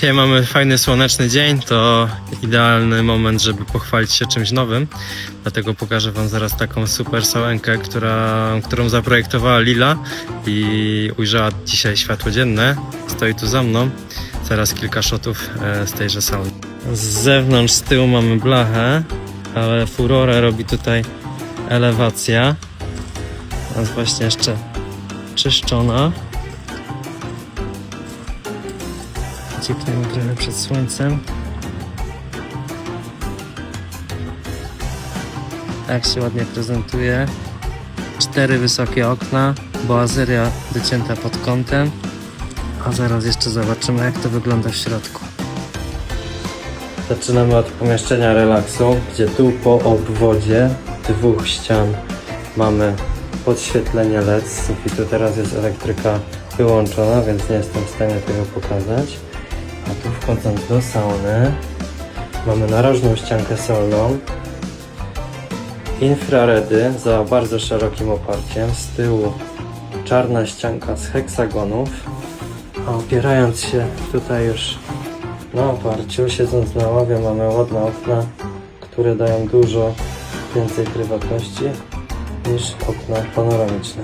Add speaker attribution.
Speaker 1: Dzisiaj mamy fajny słoneczny dzień, to idealny moment, żeby pochwalić się czymś nowym. Dlatego pokażę Wam zaraz taką super sałenkę, która, którą zaprojektowała Lila i ujrzała dzisiaj światło dzienne. Stoi tu za mną. Zaraz kilka shotów e, z tejże sauny. Z zewnątrz, z tyłu mamy blachę, ale furorę robi tutaj elewacja. Jest właśnie jeszcze czyszczona. Uciekniemy trochę przed słońcem. Tak się ładnie prezentuje. Cztery wysokie okna, boazeria docięta pod kątem. A zaraz jeszcze zobaczymy jak to wygląda w środku. Zaczynamy od pomieszczenia relaksu, gdzie tu po obwodzie dwóch ścian mamy podświetlenie LED z sufitu. Teraz jest elektryka wyłączona, więc nie jestem w stanie tego pokazać. A tu wchodząc do sauny mamy narożną ściankę solną, infraredy za bardzo szerokim oparciem, z tyłu czarna ścianka z heksagonów, a opierając się tutaj już na oparciu, siedząc na ławie mamy ładne okna, które dają dużo więcej prywatności niż okna panoramiczne.